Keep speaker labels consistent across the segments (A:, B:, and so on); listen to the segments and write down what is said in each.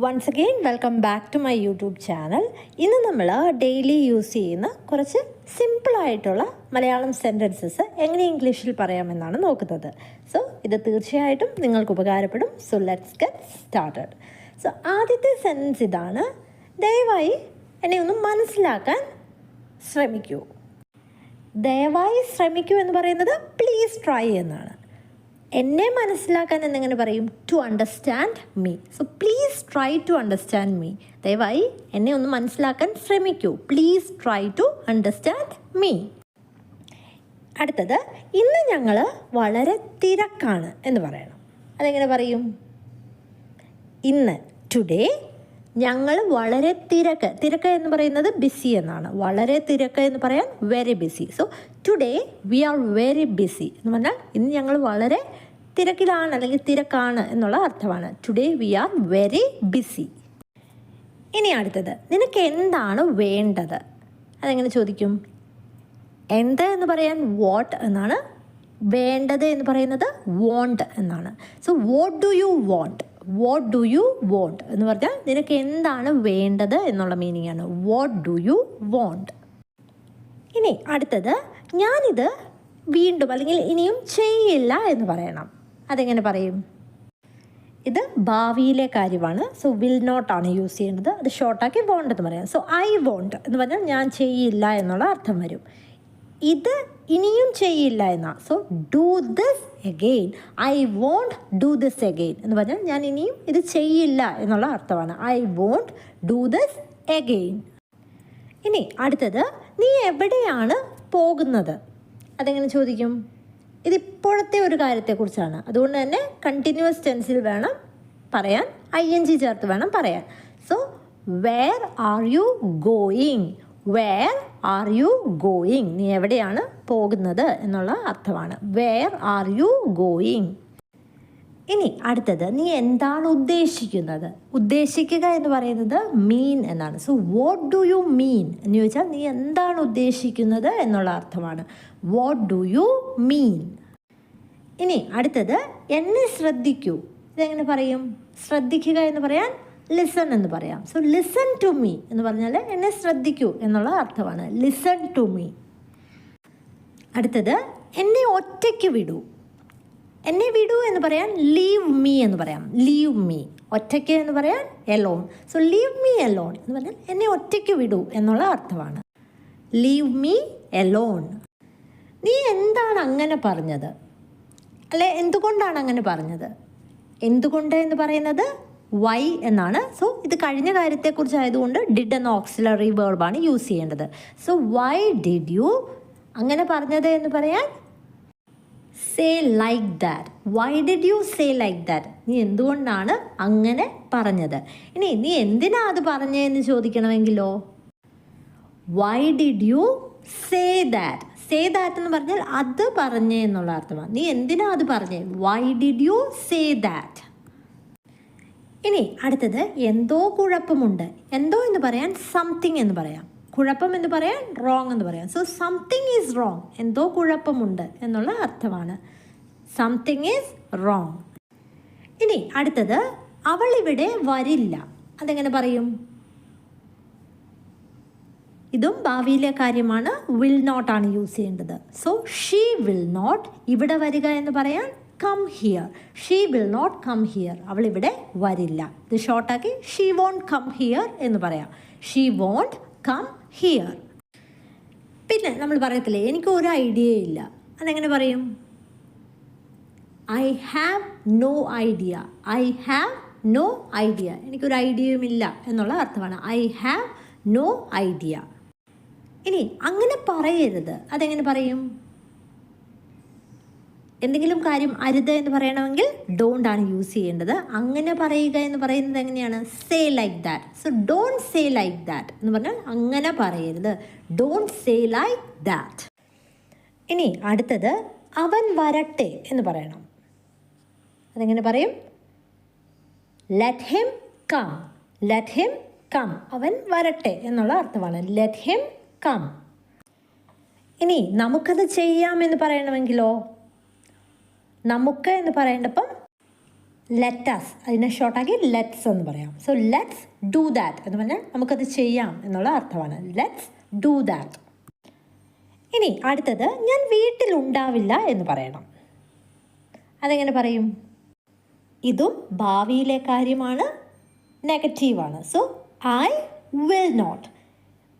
A: Once again welcome back to my YouTube channel ഇന്ന് നമ്മൾ daily use ചെയ്യുന്ന കുറച്ച് സിമ്പിളായിട്ടുള്ള മലയാളം സെന്റൻസസ് എങ്ങനെ ഇംഗ്ലീഷിൽ പറയാമെന്നാണ് നോക്കുന്നത്. സോ ഇത് തീർച്ചയായിട്ടും നിങ്ങൾക്ക് ഉപകാരപ്പെടും. So let's get started so ആദ്യത്തെ സെന്റൻസ് ഇതാണ്. ദയവായി എന്നെ ഒന്ന് മനസ്സിലാക്കാൻ ശ്രമിക്കൂ. ദയവായി ശ്രമിക്കൂ എന്ന് പറയുന്നത് പ്ലീസ് ട്രൈ എന്നാണ്. എന്നെ മനസ്സിലാക്കാൻ എന്നെങ്ങനെ പറയും to understand me so please try to understand me ദയവായി എന്നെ ഒന്ന് മനസ്സിലാക്കാൻ ശ്രമിക്കൂ. Please try to understand me അടുത്തത് ഇന്ന് ഞങ്ങൾ വളരെ തിരക്കാണ് എന്ന് പറയണം. അതെങ്ങനെ പറയും? ഇന്ന് ടുഡേ ഞങ്ങൾ വളരെ തിരക്ക്. തിരക്ക് എന്ന് പറയുന്നത് ബിസി എന്നാണ്. വളരെ തിരക്ക് എന്ന് പറയാൻ very busy so today we are very busy എന്ന് പറഞ്ഞാൽ ഇന്ന് ഞങ്ങൾ വളരെ തിരക്കിലാണ് അല്ലെങ്കിൽ തിരക്കാണ് എന്നുള്ള അർത്ഥമാണ്. Today we are very busy ഇനി അടുത്തത് നിനക്ക് എന്താണ് വേണ്ടത്? അതെങ്ങനെ ചോദിക്കും? എന്ത് എന്ന് പറയാൻ വാട്ട് എന്നാണ്. വേണ്ടത് എന്ന് പറയുന്നത് വോണ്ട് എന്നാണ്. So what do you want what do you want എന്ന് പറഞ്ഞാൽ നിനക്ക് എന്താണ് വേണ്ടത് എന്നുള്ള മീനിങ് ആണ്. വാട്ട് ഡു യു വോണ്ട് ഇനി അടുത്തത് ഞാനിത് വീണ്ടും അല്ലെങ്കിൽ ഇനിയും ചെയ്യില്ല എന്ന് പറയണം. അതെങ്ങനെ പറയും? ഇത് ഭാവിയിലെ കാര്യമാണ്. സോ വിൽ നോട്ടാണ് യൂസ് ചെയ്യേണ്ടത്. അത് ഷോർട്ടാക്കി വോണ്ട് എന്ന് പറയാം. സോ ഐ വോണ്ട് എന്ന് പറഞ്ഞാൽ ഞാൻ ചെയ്യില്ല എന്നുള്ള അർത്ഥം വരും. ഇത് ഇനിയും ചെയ്യില്ല എന്നാ. So do this again I won't do this again എന്ന് പറഞ്ഞാൽ ഞാൻ ഇനിയും ഇത് ചെയ്യില്ല എന്നുള്ള അർത്ഥമാണ്. I won't do this again ഇനി അടുത്തത് നീ എവിടെയാണ് പോകുന്നത്? അതെങ്ങനെ ചോദിക്കും? ഇതിപ്പോഴത്തെ ഒരു കാര്യത്തെക്കുറിച്ചാണ്. അതുകൊണ്ട് തന്നെ കണ്ടിന്യൂസ് ടെൻസിൽ വേണം പറയാൻ ഐ എൻ ജി ചേർത്ത് വേണം പറയാൻ. So where are you going where are you going നീ എവിടെയാണ് പോകുന്നത് എന്നുള്ള അർത്ഥമാണ്. വേർ ആർ യു ഗോയിങ് ഇനി അടുത്തത് നീ എന്താണ് ഉദ്ദേശിക്കുന്നത്? ഉദ്ദേശിക്കുക എന്ന് പറയുന്നത് മീൻ എന്നാണ്. So what do you mean എന്ന് ചോദിച്ചാൽ നീ എന്താണ് ഉദ്ദേശിക്കുന്നത് എന്നുള്ള അർത്ഥമാണ്. വാട്ട് ഡു യു മീൻ ഇനി അടുത്തത് എന്നെ ശ്രദ്ധിക്കൂ. ഇതെങ്ങനെ പറയും? ശ്രദ്ധിക്കുക എന്ന് പറയാൻ ലിസൺ എന്ന് പറയാം. സോ ലിസൺ ടു മീ എന്ന് പറഞ്ഞാൽ എന്നെ ശ്രദ്ധിക്കൂ എന്നുള്ള അർത്ഥമാണ്. ലിസൺ ടു മീ അടുത്തത് എന്നെ ഒറ്റയ്ക്ക് വിടൂ. എന്നെ വിടൂ എന്ന് പറയാൻ ലീവ് മീ എന്ന് പറയാം. ലീവ് മീ ഒറ്റയ്ക്ക് എന്ന് പറയാൻ alone so leave me alone എന്ന് പറഞ്ഞാൽ എന്നെ ഒറ്റയ്ക്ക് വിടൂ എന്നുള്ള അർത്ഥമാണ്. ലീവ് മീ എലോൺ നീ എന്താണ് അങ്ങനെ പറഞ്ഞത്? അല്ലെ എന്തുകൊണ്ടാണ് അങ്ങനെ പറഞ്ഞത്? എന്തുകൊണ്ട് എന്ന് പറയുന്നത്? വൈ എന്നാണ്. സോ ഇത് കഴിഞ്ഞ കാര്യത്തെക്കുറിച്ച് ആയതുകൊണ്ട് ഡിഡ് എന്ന ഓക്സിലറി വേർബാണ് യൂസ് ചെയ്യേണ്ടത്. സോ വൈ ഡിഡ് യു അങ്ങനെ പറഞ്ഞത് എന്ന് പറയാൻ say like that why did you say like that നീ എന്തുകൊണ്ടാണ് അങ്ങനെ പറഞ്ഞത്? ഇനി നീ എന്തിനാ അത് പറഞ്ഞതെന്ന് ചോദിക്കണമെങ്കിലോ? Why did you say that say that എന്ന് പറഞ്ഞാൽ അത് പറഞ്ഞേ എന്നുള്ള അർത്ഥമാണ്. നീ എന്തിനാ അത് പറഞ്ഞേ? Why did you say that ഇനി അടുത്തത് എന്തോ കുഴപ്പമുണ്ട്. എന്തോ എന്ന് പറയാൻ സംതിങ് എന്ന് പറയാം. കുഴപ്പം എന്ന് പറയാൻ റോങ് എന്ന് പറയാം. സോ സംതിങ് ഈസ് റോങ് എന്തോ കുഴപ്പമുണ്ട് എന്നുള്ള അർത്ഥമാണ്. സംതിങ് ഈസ് റോങ് ഇനി അടുത്തത് അവൾ ഇവിടെ വരില്ല. അതെങ്ങനെ പറയും? ഇതും ഭാവിയിലെ കാര്യമാണ്. വിൽ നോട്ട് ആണ് യൂസ് ചെയ്യേണ്ടത്. സോ ഷീ വിൽ നോട്ട് ഇവിടെ വരിക എന്ന് പറയാൻ come here she will not come here അവൾ ഇവിടെ വരില്ല. ഇത് ഷോർട്ടാക്കി ഷീ വോണ്ട് കം ഹിയർ എന്ന് പറയാം. ഷീ വോണ്ട് കം ഹിയർ പിന്നെ നമ്മൾ പറയത്തില്ലേ എനിക്ക് ഒരു ഐഡിയ ഇല്ല. അതെങ്ങനെ പറയും? I have no idea I have no idea എനിക്കൊരു ഐഡിയയും ഇല്ല എന്നുള്ള അർത്ഥമാണ്. ഐ ഹാവ് നോ ഐഡിയ ഇനി അങ്ങനെ പറയരുത്. അതെങ്ങനെ പറയും? എന്തെങ്കിലും കാര്യം അരുത് എന്ന് പറയണമെങ്കിൽ ഡോണ്ട് ആണ് യൂസ് ചെയ്യേണ്ടത്. അങ്ങനെ പറയുക എന്ന് പറയുന്നത് എങ്ങനെയാണ്? Say like that so don't say like that എന്ന് പറഞ്ഞാൽ അങ്ങനെ പറയരുത്. ഡോണ്ട് സേ ലൈക്ക് ദാറ്റ് ഇനി അടുത്തത് അവൻ വരട്ടെ എന്ന് പറയണം. അതെങ്ങനെ പറയും? Let him come let him come അവൻ വരട്ടെ എന്നുള്ള അർത്ഥമാണ്. ലെറ്റ് ഹിം കം ഇനി നമുക്കത് ചെയ്യാമെന്ന് പറയണമെങ്കിലോ? നമുക്ക് എന്ന് പറയേണ്ടപ്പം ലെറ്റസ് അതിനെ ഷോർട്ടാക്കി ലെറ്റ്സ് എന്ന് പറയാം. സോ ലെറ്റ്സ് ഡു ദാറ്റ് എന്ന് പറഞ്ഞാൽ നമുക്കത് ചെയ്യാം എന്നുള്ള അർത്ഥമാണ്. ലെറ്റ്സ് ഡു ദാറ്റ് ഇനി അടുത്തത് ഞാൻ വീട്ടിലുണ്ടാവില്ല എന്ന് പറയണം. അതെങ്ങനെ പറയും? ഇതും ഭാവിയിലെ കാര്യമാണ് നെഗറ്റീവാണ് സോ ഐ വിൽ നോട്ട്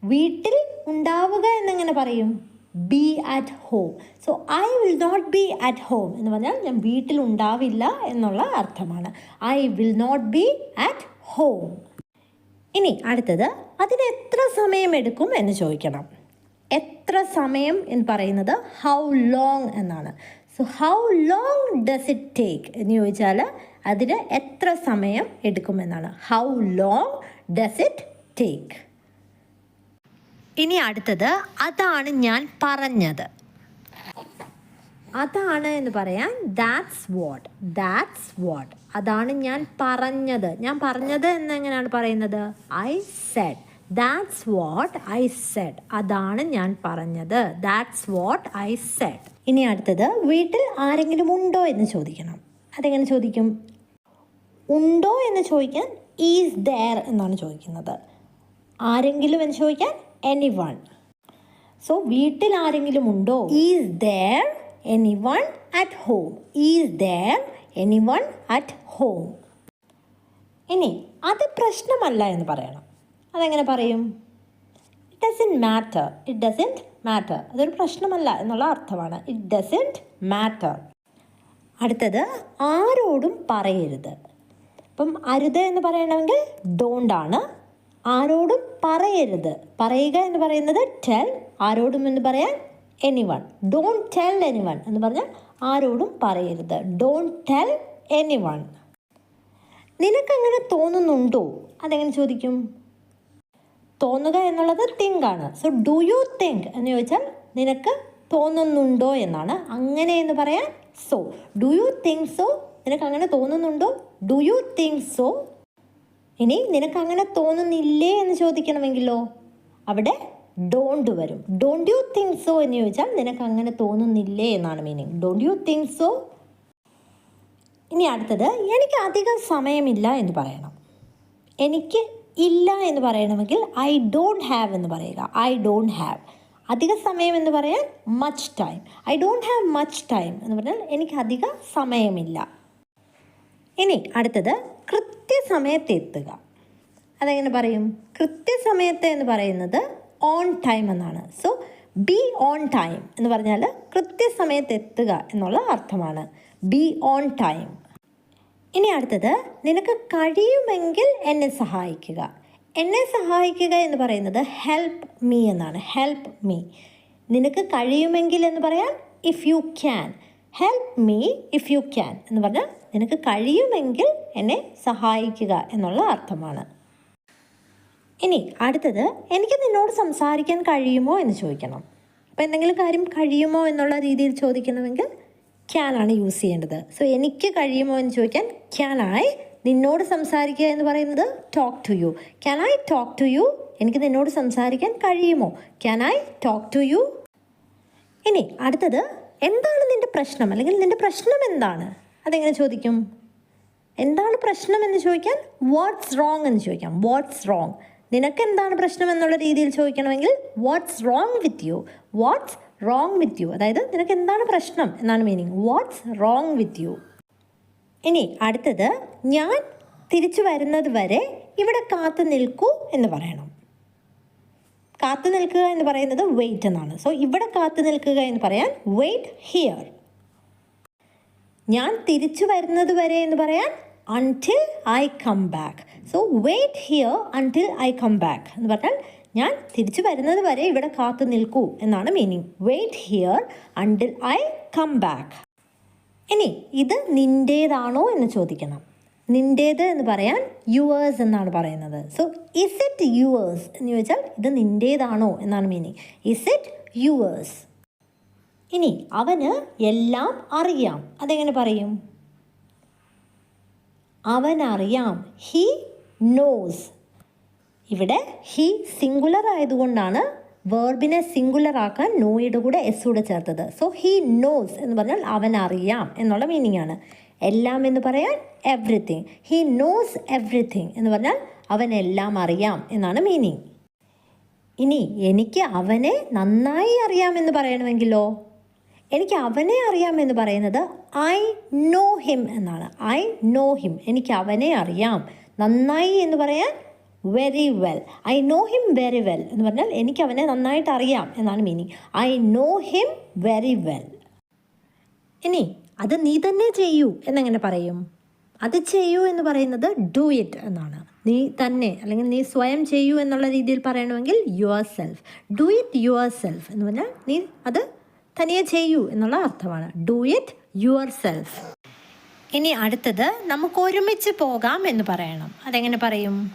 A: വീട്ടിൽ ഉണ്ടാവുക എന്നെങ്ങനെ പറയും? Be at home so I will not be at home എന്ന് പറഞ്ഞാൽ ഞാൻ വീട്ടിൽ ഉണ്ടാവില്ല എന്നുള്ള അർത്ഥമാണ്. I will not be at home ഇനി അടുത്തത് അതിന് എത്ര സമയം എടുക്കും എന്ന് ചോദിക്കണം. എത്ര സമയം എന്ന് പറയുന്നത് ഹൗ ലോങ് എന്നാണ്. So how long does it take എന്ന് ചോദിച്ചാൽ അതിന് എത്ര സമയം എടുക്കുമെന്നാണ് how long does it take ഇനി അടുത്തത് അതാണ് ഞാൻ പറഞ്ഞത്. അതാണ് എന്ന് പറയാൻ ദാറ്റ്സ് വാട്ട് ദാറ്റ്സ് വാട്ട് അതാണ് ഞാൻ പറഞ്ഞത്. ഞാൻ പറഞ്ഞത് എന്നെങ്ങനെയാണ് പറയുന്നത്? I said that's what I said അതാണ് ഞാൻ പറഞ്ഞത്. ദാറ്റ്സ് വാട്ട് ഐ സെഡ് ഇനി അടുത്തത് വീട്ടിൽ ആരെങ്കിലും ഉണ്ടോ എന്ന് ചോദിക്കണം. അതെങ്ങനെ ചോദിക്കും? ഉണ്ടോ എന്ന് ചോദിക്കാൻ ഈസ് ദയർ എന്നാണ് ചോദിക്കുന്നത്. ആരെങ്കിലും എന്ന് ചോദിക്കാൻ എനി വൺ സോ വീട്ടിൽ ആരെങ്കിലും ഉണ്ടോ? Is there anyone at home is there anyone at home ഇനി അത് പ്രശ്നമല്ല എന്ന് പറയണം. അതെങ്ങനെ പറയും? It doesn't matter it doesn't matter അതൊരു പ്രശ്നമല്ല എന്നുള്ള അർത്ഥമാണ്. ഇറ്റ് ഡസന്റ് മാറ്റർ അടുത്തത് ആരോടും പറയരുത്. അപ്പം അരുത് എന്ന് പറയണമെങ്കിൽ ഡോണ്ടാണ് ആരോടും പറയരുത്. പറയുക എന്ന് പറയുന്നത് ടെൽ ആരോടും എന്ന് പറയാൻ anyone don't tell anyone എന്ന് പറഞ്ഞാൽ ആരോടും പറയരുത്. ഡോണ്ട് ടെൽ എനി വൺ നിനക്കങ്ങനെ തോന്നുന്നുണ്ടോ? അതെങ്ങനെ ചോദിക്കും? തോന്നുക എന്നുള്ളത് തിങ്ക് ആണ്. സോ ഡു യു തിങ്ക് എന്ന് ചോദിച്ചാൽ നിനക്ക് തോന്നുന്നുണ്ടോ എന്നാണ്. അങ്ങനെ എന്ന് പറയാൻ so do you think so നിനക്ക് അങ്ങനെ തോന്നുന്നുണ്ടോ? ഡു യു തിങ്ക് സോ ഇനി നിനക്ക് അങ്ങനെ തോന്നുന്നില്ലേ എന്ന് ചോദിക്കണമെങ്കിലോ? അവിടെ ഡോണ്ട് വരും. ഡോണ്ട് യു തിങ്ക് സോ എന്ന് ചോദിച്ചാൽ നിനക്ക് അങ്ങനെ തോന്നുന്നില്ലേ എന്നാണ് meaning don't you think so ഇനി അടുത്തത് എനിക്ക് അധികം സമയമില്ല എന്ന് പറയണം. എനിക്ക് ഇല്ല എന്ന് പറയണമെങ്കിൽ ഐ ഡോണ്ട് ഹാവ് എന്ന് പറയുക. ഐ ഡോണ്ട് ഹാവ് അധിക സമയം എന്ന് പറയാൻ much time I don't have much time എന്ന് പറഞ്ഞാൽ എനിക്ക് അധിക സമയമില്ല. ഇനി അടുത്തത് കൃത്യസമയത്ത് എത്തുക അതെങ്ങനെ പറയും? കൃത്യസമയത്ത് എന്ന് പറയുന്നത് ഓൺ ടൈം എന്നാണ്. സോ ബി ഓൺ ടൈം എന്ന് പറഞ്ഞാൽ കൃത്യസമയത്ത് എത്തുക എന്നുള്ള അർത്ഥമാണ്. ബി ഓൺ ടൈം ഇനി അടുത്തത് നിനക്ക് കഴിയുമെങ്കിൽ എന്നെ സഹായിക്കുക. എന്നെ സഹായിക്കുക എന്ന് പറയുന്നത് ഹെൽപ്പ് മീ എന്നാണ്. ഹെൽപ്പ് മീ നിനക്ക് കഴിയുമെങ്കിൽ എന്ന് പറയാൻ if you can help me if you can എന്ന് പറഞ്ഞാൽ നിനക്ക് കഴിയുമെങ്കിൽ എന്നെ സഹായിക്കുക എന്നുള്ള അർത്ഥമാണ്. ഇനി അടുത്തത് എനിക്ക് നിന്നോട് സംസാരിക്കാൻ കഴിയുമോ എന്ന് ചോദിക്കണം. അപ്പോൾ എന്തെങ്കിലും കാര്യം കഴിയുമോ എന്നുള്ള രീതിയിൽ ചോദിക്കണമെങ്കിൽ ക്യാൻ ആണ് യൂസ് ചെയ്യേണ്ടത്. സോ എനിക്ക് കഴിയുമോ എന്ന് ചോദിക്കാൻ ക്യാൻ ഐ നിന്നോട് സംസാരിക്കുക എന്ന് പറയുന്നത് talk to you can I talk to you എനിക്ക് നിന്നോട് സംസാരിക്കാൻ കഴിയുമോ? Can I talk to you ഇനി അടുത്തത് എന്താണ് നിന്റെ പ്രശ്നം? അല്ലെങ്കിൽ നിന്റെ പ്രശ്നം എന്താണ്? അതെങ്ങനെ ചോദിക്കും? എന്താണ് പ്രശ്നം എന്ന് ചോദിക്കാൻ വാട്ട്സ് റോങ് എന്ന് ചോദിക്കാം. വാട്ട്സ് റോങ് നിനക്ക് എന്താണ് പ്രശ്നം എന്നുള്ള രീതിയിൽ ചോദിക്കണമെങ്കിൽ what's wrong with you what's wrong with you അതായത് നിനക്ക് എന്താണ് പ്രശ്നം എന്നാണ് meaning what's wrong with you ഇനി അടുത്തത് ഞാൻ തിരിച്ചു വരുന്നത് വരെ ഇവിടെ കാത്തു നിൽക്കൂ എന്ന് പറയണം. കാത്തു നിൽക്കുക എന്ന് പറയുന്നത് വെയിറ്റ് എന്നാണ്. സോ ഇവിടെ കാത്തു നിൽക്കുക എന്ന് പറയാൻ വെയിറ്റ് ഹിയർ ഞാൻ തിരിച്ചു വരുന്നത് വരെ എന്ന് പറയാൻ until I come back so wait here until I come back എന്ന് പറഞ്ഞാൽ ഞാൻ തിരിച്ചു വരുന്നത് വരെ ഇവിടെ കാത്തു നിൽക്കൂ എന്നാണ് meaning wait here until I come back ഇനി ഇത് നിന്റേതാണോ എന്ന് ചോദിക്കണം. നിന്റേത് എന്ന് പറയാൻ യുവേഴ്സ് എന്നാണ് പറയുന്നത്. സോ ഇസ് ഇറ്റ് യുവേഴ്സ് എന്ന് ചോദിച്ചാൽ ഇത് നിന്റേതാണോ എന്നാണ് മീനിങ് ഇസ് ഇറ്റ് യുവേഴ്സ് ഇനി അവന് എല്ലാം അറിയാം. അതെങ്ങനെ പറയും? അവനറിയാം. ഹി നോസ് ഇവിടെ ഹി സിംഗുലർ ആയതുകൊണ്ടാണ് വേർബിനെ സിംഗുലർ ആക്കാൻ നോയുടെ കൂടെ എസ് കൂടെ ചേർത്തത്. സോ ഹി നോസ് എന്ന് പറഞ്ഞാൽ അവൻ അറിയാം എന്നുള്ള മീനിങ് ആണ്. എല്ലാം എന്ന് പറയാൻ എവ്രിതിങ് ഹി നോസ് എവ്രിതിങ് എന്ന് പറഞ്ഞാൽ അവൻ എല്ലാം അറിയാം എന്നാണ് മീനിങ് ഇനി എനിക്ക് അവനെ നന്നായി അറിയാമെന്ന് പറയണമെങ്കിലോ? എനിക്ക് അവനെ അറിയാം എന്ന് പറയുന്നത് ഐ നോ ഹിം എന്നാണ്. ഐ നോ ഹിം എനിക്ക് അവനെ അറിയാം. നന്നായി എന്ന് പറയാൻ very well I know him very well എന്ന് പറഞ്ഞാൽ എനിക്ക് അവനെ നന്നായിട്ട് അറിയാം എന്നാണ് meaning I know him very well ഇനി അത് നീ തന്നെ ചെയ്യൂ എന്നെങ്ങനെ പറയും. അത് ചെയ്യൂ എന്ന് പറയുന്നത് ഡു ഇറ്റ് എന്നാണ്. നീ തന്നെ അല്ലെങ്കിൽ നീ സ്വയം ചെയ്യൂ എന്നുള്ള രീതിയിൽ പറയണമെങ്കിൽ yourself do it yourself എന്ന് പറഞ്ഞാൽ നീ അത് തനിയെ ചെയ്യൂ എന്നുള്ള അർത്ഥമാണ്. ഡു ഇറ്റ് യുവർ സെൽഫ് ഇനി അടുത്തത് നമുക്ക് ഒരുമിച്ച് പോകാം എന്ന് പറയണം. അതെങ്ങനെ പറയും?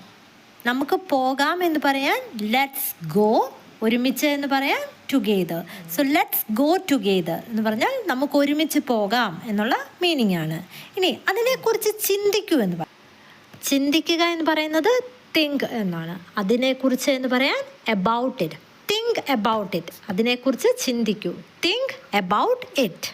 A: നമുക്ക് പോകാം എന്ന് പറയാൻ ലെറ്റ്സ് ഗോ ഒരുമിച്ച് എന്ന് പറയാൻ together. So let's go together എന്ന് പറഞ്ഞാൽ നമുക്ക് ഒരുമിച്ച് പോകാം എന്നുള്ള മീനിങ് ആണ്. ഇനി അതിനെക്കുറിച്ച് ചിന്തിക്കൂ എന്ന് പറ ചിന്തിക്കുക എന്ന് പറയുന്നത് തിങ്ക് എന്നാണ്. അതിനെക്കുറിച്ച് എന്ന് പറയാൻ about it think about it അതിനെക്കുറിച്ച് ചിന്തിക്കൂ. തിങ്ക് അബൌട്ട് ഇറ്റ്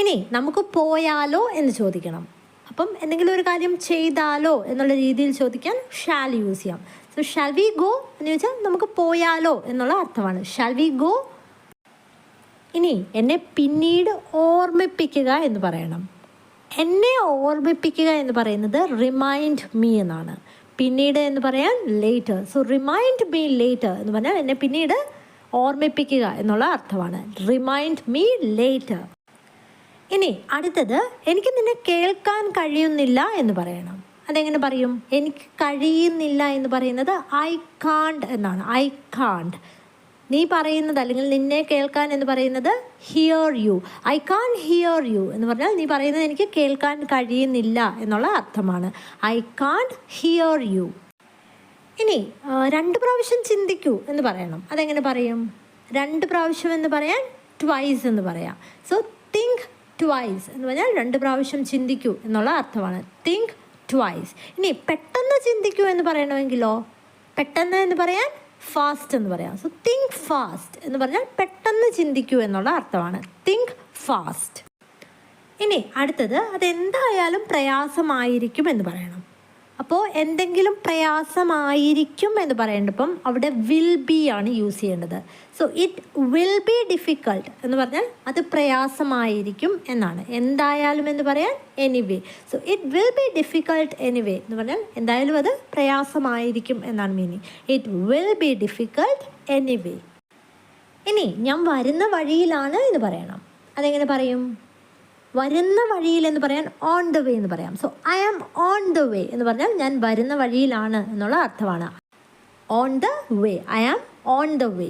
A: ഇനി നമുക്ക് പോയാലോ എന്ന് ചോദിക്കണം. അപ്പം എന്തെങ്കിലും ഒരു കാര്യം ചെയ്താലോ എന്നുള്ള രീതിയിൽ ചോദിക്കാൻ ഷാൽ യൂസ് ചെയ്യാം. സോ ഷാൽ വി ഗോ എന്ന് ചോദിച്ചാൽ നമുക്ക് പോയാലോ എന്നുള്ള അർത്ഥമാണ്. ഷാൽ വി ഗോ ഇനി എന്നെ പിന്നീട് ഓർമ്മിപ്പിക്കുക എന്ന് പറയണം. എന്നെ ഓർമ്മിപ്പിക്കുക എന്ന് പറയുന്നത് റിമൈൻഡ് മീ എന്നാണ്. പിന്നീട് എന്ന് പറയാൻ later so remind me later എന്ന് പറഞ്ഞാൽ എന്നെ പിന്നീട് ഓർമ്മിപ്പിക്കുക എന്നുള്ള അർത്ഥമാണ്. റിമൈൻഡ് മീ ലേറ്റർ ഇനി അടുത്തത് എനിക്ക് നിന്നെ കേൾക്കാൻ കഴിയുന്നില്ല എന്ന് പറയണം. അതെങ്ങനെ പറയും? എനിക്ക് കഴിയുന്നില്ല എന്ന് പറയുന്നത് ഐ കാണ്ട് എന്നാണ്. ഐ കാണ്ട് നീ പറയുന്നത് അല്ലെങ്കിൽ നിന്നെ കേൾക്കാൻ എന്ന് പറയുന്നത് hear you I can't hear you എന്ന് പറഞ്ഞാൽ നീ പറയുന്നത് എനിക്ക് കേൾക്കാൻ കഴിയുന്നില്ല എന്നുള്ള അർത്ഥമാണ്. ഐ കാൺ ഹിയർ യു ഇനി രണ്ട് പ്രാവശ്യം ചിന്തിക്കൂ എന്ന് പറയണം. അതെങ്ങനെ പറയും? രണ്ട് പ്രാവശ്യം എന്ന് പറയാൻ ട്വൈസ് എന്ന് പറയാം. സോ തിങ്ക് ട്വൈസ് എന്ന് പറഞ്ഞാൽ രണ്ട് പ്രാവശ്യം ചിന്തിക്കൂ എന്നുള്ള അർത്ഥമാണ്. തിങ്ക് ട്വൈസ് ഇനി പെട്ടെന്ന് ചിന്തിക്കൂ എന്ന് പറയണമെങ്കിലോ? പെട്ടെന്ന് എന്ന് പറയാൻ ഫാസ്റ്റ് എന്ന് പറയാം. സോ തിങ്ക് ഫാസ്റ്റ് എന്ന് പറഞ്ഞാൽ പെട്ടെന്ന് ചിന്തിക്കൂ എന്നുള്ള അർത്ഥമാണ്. തിങ്ക് ഫാസ്റ്റ് ഇനി അടുത്തത് അതെന്തായാലും പ്രയാസമായിരിക്കും എന്ന് പറയണം. അപ്പോൾ എന്തെങ്കിലും പ്രയാസമായിരിക്കും എന്ന് പറയേണ്ടപ്പം അവിടെ വിൽ ബി ആണ് യൂസ് ചെയ്യേണ്ടത്. So it will be difficult എന്ന് പറഞ്ഞാൽ അത് പ്രയാസമായിരിക്കും എന്നാണ്. എന്തായാലും എന്ന് പറയാൻ anyway so it will be difficult anyway എന്ന് പറഞ്ഞാൽ എന്തായാലും അത് പ്രയാസമായിരിക്കും എന്നാണ് meaning it will be difficult anyway ഇനി ഞാൻ വരുന്ന വഴിയിലാണ് എന്ന് പറയണം. അതെങ്ങനെ പറയും? വരുന്ന വഴിയിൽ എന്ന് പറയാൻ ഓൺ ദ വേ എന്ന് പറയാം. So I am on the way എന്ന് പറഞ്ഞാൽ ഞാൻ വരുന്ന വഴിയിലാണ് എന്നുള്ള അർത്ഥമാണ്. On the way I am on the way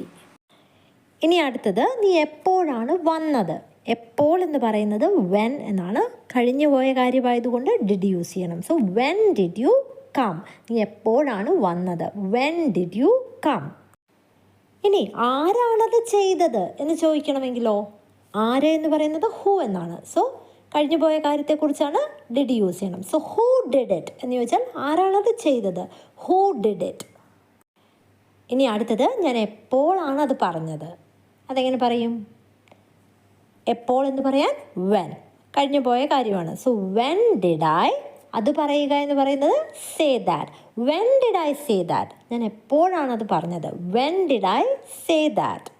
A: ഇനി അടുത്തത് നീ എപ്പോഴാണ് വന്നത്? എപ്പോൾ എന്ന് പറയുന്നത് വെൻ എന്നാണ്. കഴിഞ്ഞു പോയ കാര്യമായതുകൊണ്ട് ഡിഡ് യൂസ് ചെയ്യണം. So when did you come നീ എപ്പോഴാണ് വന്നത്? വെൻ ഡിഡ് യു കം ഇനി ആരാണത് ചെയ്തത് എന്ന് ചോദിക്കണമെങ്കിലോ? ആര് എന്ന് പറയുന്നത് ഹൂ എന്നാണ്. സോ കഴിഞ്ഞു പോയ കാര്യത്തെക്കുറിച്ചാണ് ഡിഡ് യൂസ് ചെയ്യണം. സോ ഹൂ ഡിഡ് ഇറ്റ് എന്ന് ചോദിച്ചാൽ ആരാണത് ചെയ്തത്? ഹൂ ഡിഡ് ഇറ്റ് ഇനി അടുത്തത് ഞാൻ എപ്പോഴാണ് അത് പറഞ്ഞത്? അതെങ്ങനെ പറയും? എപ്പോൾ എന്ന് പറയാൻ? വെൻ കഴിഞ്ഞു പോയ കാര്യമാണ്. സോ വെൻ ഡിഡ് ഐ അത് പറയുക എന്ന് പറയുന്നത് say that when did I say that ഞാൻ എപ്പോഴാണ് അത് പറഞ്ഞത്? When did I say that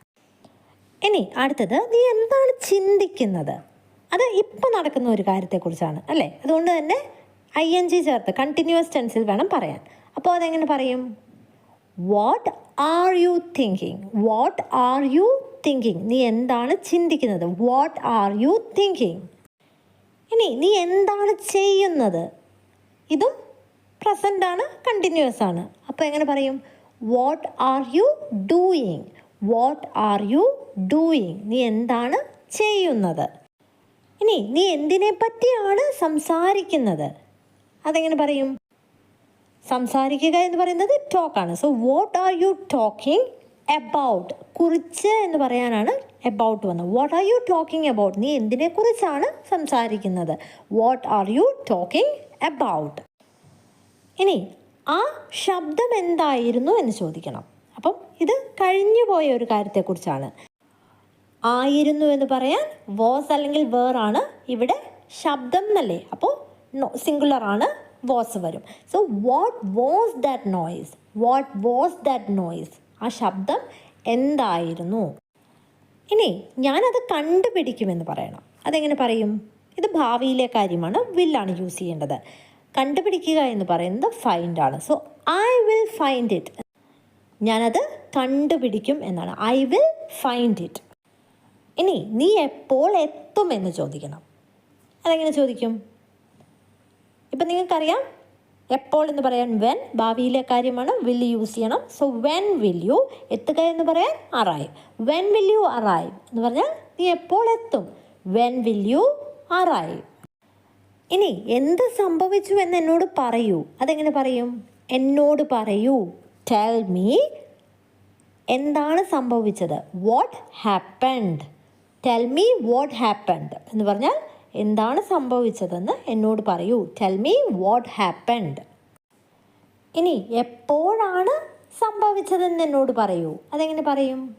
A: ഇനി അടുത്തത് നീ എന്താണ് ചിന്തിക്കുന്നത്? അത് ഇപ്പം നടക്കുന്ന ഒരു കാര്യത്തെക്കുറിച്ചാണ് അല്ലേ? അതുകൊണ്ട് തന്നെ ഐ എൻ ജി ചേർത്ത് കണ്ടിന്യൂസ് ടെൻസിൽ വേണം പറയാൻ. അപ്പോൾ അതെങ്ങനെ പറയും? What are you thinking what are you thinking നീ എന്താണ് ചിന്തിക്കുന്നത്? വാട്ട് ആർ യു തിങ്കിങ് ഇനി നീ എന്താണ് ചെയ്യുന്നത്? ഇതും പ്രസന്റ് ആണ് കണ്ടിന്യൂസ് ആണ്. അപ്പോൾ എങ്ങനെ പറയും? What are you doing what are you doing നീ എന്താണ് ചെയ്യുന്നത്? ഇനി നീ എന്തിനെ പറ്റിയാണ് സംസാരിക്കുന്നത്? അതെങ്ങനെ പറയും? സംസാരിക്കുക എന്ന് പറയുന്നത് ടോക്കാണ് so what are you talking about കുറിച്ച് എന്ന് പറയാനാണ് എബൌട്ട് വന്നത്. What are you talking about നീ എന്തിനെക്കുറിച്ചാണ് സംസാരിക്കുന്നത്? What are you talking about ഇനി ആ ശബ്ദം എന്തായിരുന്നു എന്ന് ചോദിക്കണം. അപ്പം ഇത് കഴിഞ്ഞു പോയ ഒരു കാര്യത്തെക്കുറിച്ചാണ്. ആയിരുന്നു എന്ന് പറയാൻ വാസ് അല്ലെങ്കിൽ വേർ ആണ് ഇവിടെ ശബ്ദം എന്നല്ലേ? അപ്പോൾ സിംഗുലർ ആണ് വാസ് വരും. So what was that noise what was that noise ആ ശബ്ദം എന്തായിരുന്നു? ഇനി ഞാനത് കണ്ടുപിടിക്കുമെന്ന് പറയണം. അതെങ്ങനെ പറയും? ഇത് ഭാവിയിലെ കാര്യമാണ്. വില്ലാണ് യൂസ് ചെയ്യേണ്ടത്. കണ്ടുപിടിക്കുക എന്ന് പറയുന്നത് ഫൈൻഡ് ആണ്. So I will find it ഞാനത് കണ്ടുപിടിക്കും എന്നാണ്. ഐ വിൽ ഫൈൻഡ് ഇറ്റ് ഇനി നീ എപ്പോൾ എത്തും എന്ന് ചോദിക്കണം. അതെങ്ങനെ ചോദിക്കും? ഇപ്പം നിങ്ങൾക്കറിയാം എപ്പോൾ എന്ന് പറയാൻ വെൻ ഭാവിയിലെ കാര്യമാണ് വിൽ യൂസ് ചെയ്യണം. സോ വെൻ വിൽ യു എത്തുക എന്ന് പറയാൻ arrive when will you arrive എന്ന് പറഞ്ഞാൽ നീ എപ്പോൾ എത്തും? വെൻ വിൽ യു അറൈവ് ഇനി എന്ത് സംഭവിച്ചു എന്ന് എന്നോട് പറയൂ. അതെങ്ങനെ പറയും? എന്നോട് പറയൂ. ടെൽ മീ എന്താണ് സംഭവിച്ചത്? What happened tell me what happened എന്ന് പറഞ്ഞാൽ എന്താണ് സംഭവിച്ചതെന്ന് എന്നോട് പറയൂ. ടെൽ മീ വാട്ട് ഹാപ്പൻഡ് ഇനി എപ്പോഴാണ് സംഭവിച്ചതെന്ന് എന്നോട് പറയൂ. അതെങ്ങനെ പറയും?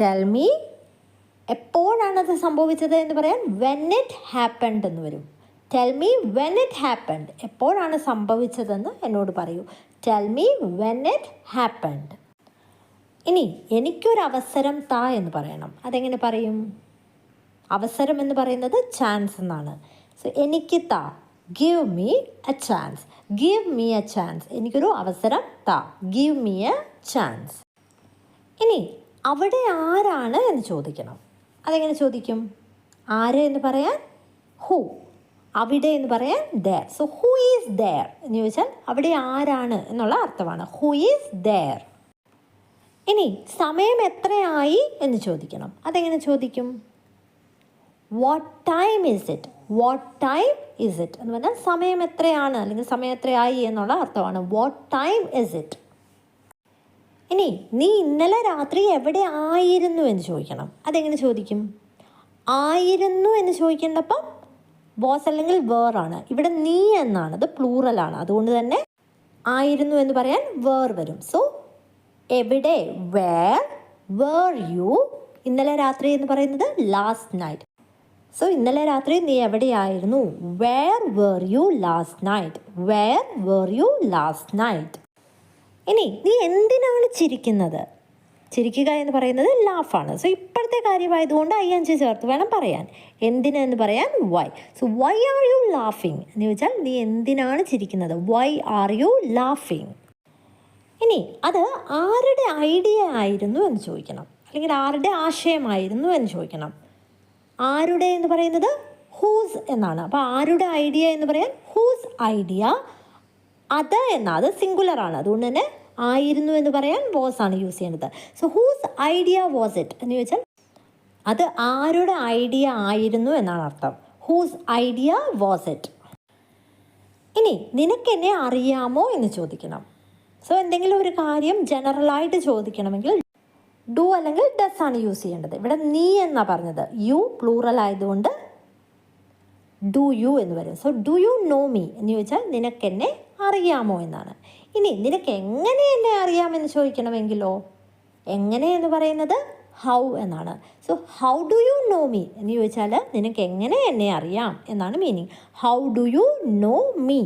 A: ടെൽ മീ എപ്പോഴാണ് അത് സംഭവിച്ചത് എന്ന് പറയാൻ വെൻ ഇറ്റ് ഹാപ്പൻഡ് എന്ന് വരും. Tell me when it happened എപ്പോഴാണ് സംഭവിച്ചതെന്ന് എന്നോട് പറയൂ. Tell me when it happened ഇനി എനിക്കൊരവസരം താ എന്ന് പറയണം. അതെങ്ങനെ പറയും? അവസരം എന്ന് പറയുന്നത് ചാൻസ് എന്നാണ്. സോ എനിക്ക് താ. Give me a chance give me a chance എനിക്കൊരു അവസരം താ. ഗിവ് മീ എ ചാൻസ് ഇനി അവിടെ ആരാണ് എന്ന് ചോദിക്കണം. അതെങ്ങനെ ചോദിക്കും? ആര് എന്ന് പറയാൻ? ഹു അവിടെ എന്ന് പറയാൻ there so who is there എന്ന് ചോദിച്ചാൽ അവിടെ ആരാണ് എന്നുള്ള അർത്ഥമാണ്. ഹൂ ഈസ് ദർ ഇനി സമയം എത്രയായി എന്ന് ചോദിക്കണം. അതെങ്ങനെ ചോദിക്കും? What time is it what time is it എന്ന് പറഞ്ഞാൽ സമയം എത്രയാണ്? അല്ലെങ്കിൽ സമയം എത്രയായി എന്നുള്ള അർത്ഥമാണ്. വാട്ട് ടൈം ഇസ് ഇറ്റ് ഇനി നീ ഇന്നലെ രാത്രി എവിടെ ആയിരുന്നു എന്ന് ചോദിക്കണം. അതെങ്ങനെ ചോദിക്കും? ആയിരുന്നു എന്ന് ചോദിക്കേണ്ടപ്പം ബോസ് അല്ലെങ്കിൽ വേറാണ് ഇവിടെ നീ എന്നാണ്. അത് പ്ലൂറലാണ് അതുകൊണ്ട് തന്നെ ആയിരുന്നു എന്ന് പറയാൻ വേർ വരും. സോ എവിടെ? വേർ വേർ യു ഇന്നലെ രാത്രി എന്ന് പറയുന്നത് ലാസ്റ്റ് നൈറ്റ് സോ ഇന്നലെ രാത്രി നീ എവിടെയായിരുന്നു? Where were you last night where were you last night ഇനി നീ എന്തിനാണ് ചിരിക്കുന്നത്? ചിരിക്കുക എന്ന് പറയുന്നത് ലാഫാണ് സോ ഇപ്പോഴത്തെ കാര്യമായതുകൊണ്ട് ഐ ജി ചേർത്ത് വേണം പറയാൻ. എന്തിനെന്ന് പറയാൻ? Why so why are you ലാഫിങ് എന്ന് വെച്ചാൽ നീ എന്തിനാണ് ചിരിക്കുന്നത്? വൈ ആർ യു ലാഫിങ് ഇനി അത് ആരുടെ ഐഡിയ ആയിരുന്നു എന്ന് ചോദിക്കണം. അല്ലെങ്കിൽ ആരുടെ ആശയമായിരുന്നു എന്ന് ചോദിക്കണം. ആരുടെ എന്ന് പറയുന്നത്? ഹൂസ് എന്നാണ്. അപ്പോൾ ആരുടെ ഐഡിയ എന്ന് പറയാൻ ഹൂസ് ഐഡിയ അത് എന്ന അത് സിംഗുലർ ആണ്. അതുകൊണ്ട് തന്നെ ആയിരുന്നു എന്ന് പറയാൻ വാസ് ആണ് യൂസ് ചെയ്യേണ്ടത് so whose idea was it എന്ന് ചോദിച്ചാൽ അത് ആരുടെ ഐഡിയ ആയിരുന്നു എന്നാണ് അർത്ഥം. ഹൂസ് ഐഡിയ വാസ് ഇറ്റ് ഇനി നിനക്കെന്നെ അറിയാമോ എന്ന് ചോദിക്കണം. സോ എന്തെങ്കിലും ഒരു കാര്യം ജനറലായിട്ട് ചോദിക്കണമെങ്കിൽ ഡു അല്ലെങ്കിൽ ഡസ് ആണ് യൂസ് ചെയ്യേണ്ടത്. ഇവിടെ നീ എന്നാണ് പറഞ്ഞത്? യു പ്ലൂറൽ ആയതുകൊണ്ട് ഡു യു എന്ന് വരും. So do you know me എന്ന് ചോദിച്ചാൽ നിനക്കെന്നെ അറിയാമോ എന്നാണ്. ഇനി നിനക്ക് എങ്ങനെ എന്നെ അറിയാമെന്ന് ചോദിക്കണമെങ്കിലോ? എങ്ങനെ എന്ന് പറയുന്നത്? ഹൗ എന്നാണ്. So how do you know me എന്ന് ചോദിച്ചാൽ നിനക്ക് എങ്ങനെ എന്നെ അറിയാം എന്നാണ് meaning how do you know me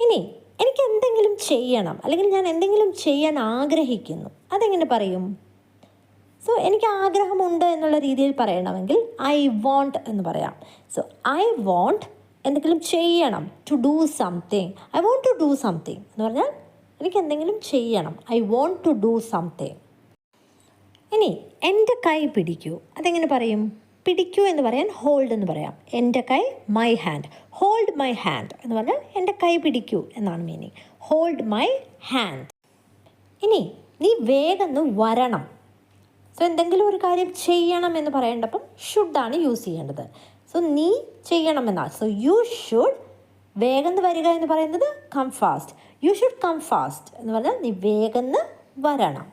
A: ഇനി എനിക്ക് എന്തെങ്കിലും ചെയ്യണം അല്ലെങ്കിൽ ഞാൻ എന്തെങ്കിലും ചെയ്യാൻ ആഗ്രഹിക്കുന്നു. അതെങ്ങനെ പറയും? സോ എനിക്ക് ആഗ്രഹമുണ്ട് എന്നുള്ള രീതിയിൽ പറയണമെങ്കിൽ ഐ വോണ്ട് എന്ന് പറയാം. സോ ഐ വോണ്ട് എന്തെങ്കിലും ചെയ്യണം. To do something I want to do something എന്ന് പറഞ്ഞാൽ എനിക്ക് എന്തെങ്കിലും ചെയ്യണം. I want to do something ഇനി എന്റെ കൈ പിടിക്കൂ. അതെങ്ങനെ പറയും? പിടിക്കൂ എന്ന് പറയാൻ ഹോൾഡ് എന്ന് പറയാം. എന്റെ കൈ my hand hold my hand എന്ന് പറഞ്ഞാൽ എന്റെ കൈ പിടിക്കൂ എന്നാണ് മീനിങ് ഹോൾഡ് മൈ ഹാൻഡ് ഇനി നീ വേഗം വരണം. സോ എന്തെങ്കിലും ഒരു കാര്യം ചെയ്യണം എന്ന് പറയേണ്ടപ്പം ഷുഡാണ് യൂസ് ചെയ്യേണ്ടത്. സോ നീ ചെയ്യണമെന്നാണ് സോ യു ഷുഡ് വേഗം വരിക എന്ന് പറയുന്നത് come fast you should come fast എന്ന് പറഞ്ഞാൽ നീ വേഗം വരണം.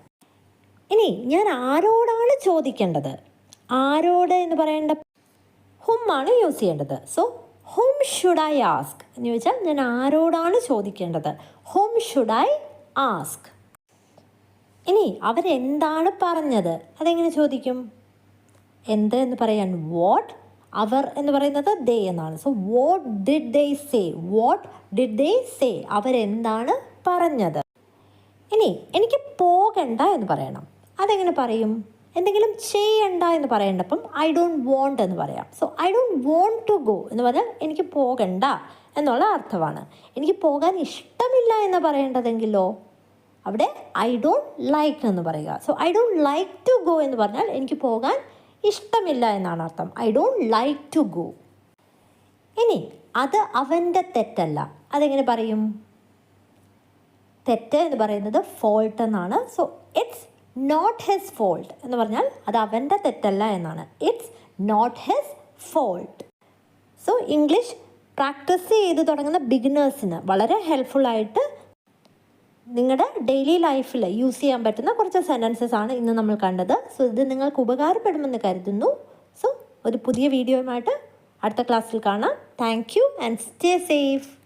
A: ഇനി ഞാൻ ആരോടാണ് ചോദിക്കേണ്ടത്? ആരോട് എന്ന് പറയേണ്ട? ഹും ആണ് യൂസ് ചെയ്യേണ്ടത്. So whom should I ask എന്ന് ചോദിച്ചാൽ ഞാൻ ആരോടാണ് ചോദിക്കേണ്ടത്? Whom should I ask. ഇനി അവരെന്താണ് പറഞ്ഞത്? അതെങ്ങനെ ചോദിക്കും? എന്ത് എന്ന് പറയാൻ വാട്ട്? അവർ എന്ന് പറയുന്നത് ദേ എന്നാണ്. So what did they say? What did they say? അവരെന്താണ് പറഞ്ഞത്? ഇനി എനിക്ക് പോകണ്ട എന്ന് പറയണം. അതെങ്ങനെ പറയും? എന്തെങ്കിലും ചെയ്യണ്ട എന്ന് പറയേണ്ടപ്പം ഐ ഡോണ്ട് വോണ്ട് എന്ന് പറയാം. So I don't want to go എന്ന് പറഞ്ഞാൽ എനിക്ക് പോകണ്ട എന്നുള്ള അർത്ഥമാണ്. എനിക്ക് പോകാൻ ഇഷ്ടമില്ല എന്ന് പറയേണ്ടതെങ്കിലോ? അവിടെ ഐ ഡോണ്ട് ലൈക്ക് എന്ന് പറയുക. So I don't like to go എന്ന് പറഞ്ഞാൽ എനിക്ക് പോകാൻ ഇഷ്ടമില്ല എന്നാണ് അർത്ഥം. I don't like to go ഇനി അത് അവന്റെ തെറ്റല്ല. അതെങ്ങനെ പറയും? തെറ്റ് എന്ന് പറയുന്നത് ഫോൾട്ട് എന്നാണ്. So it's not his fault എന്ന് പറഞ്ഞാൽ അത് അവന്റെ തെറ്റല്ല എന്നാണ്. It's not his fault so English practice ചെയ്ത് തുടങ്ങുന്ന ബിഗിനേഴ്സിന് വളരെ ഹെൽപ്ഫുള്ളായിട്ട് നിങ്ങളുടെ ഡെയിലി ലൈഫിൽ യൂസ് ചെയ്യാൻ പറ്റുന്ന കുറച്ച് സെന്റൻസസ് ആണ് ഇന്ന് നമ്മൾ കണ്ടത്. സോ ഇത് നിങ്ങൾക്ക് ഉപകാരപ്പെടുമെന്ന് കരുതുന്നു. സോ ഒരു പുതിയ വീഡിയോയുമായിട്ട് അടുത്ത ക്ലാസ്സിൽ കാണാം. Thank you and stay safe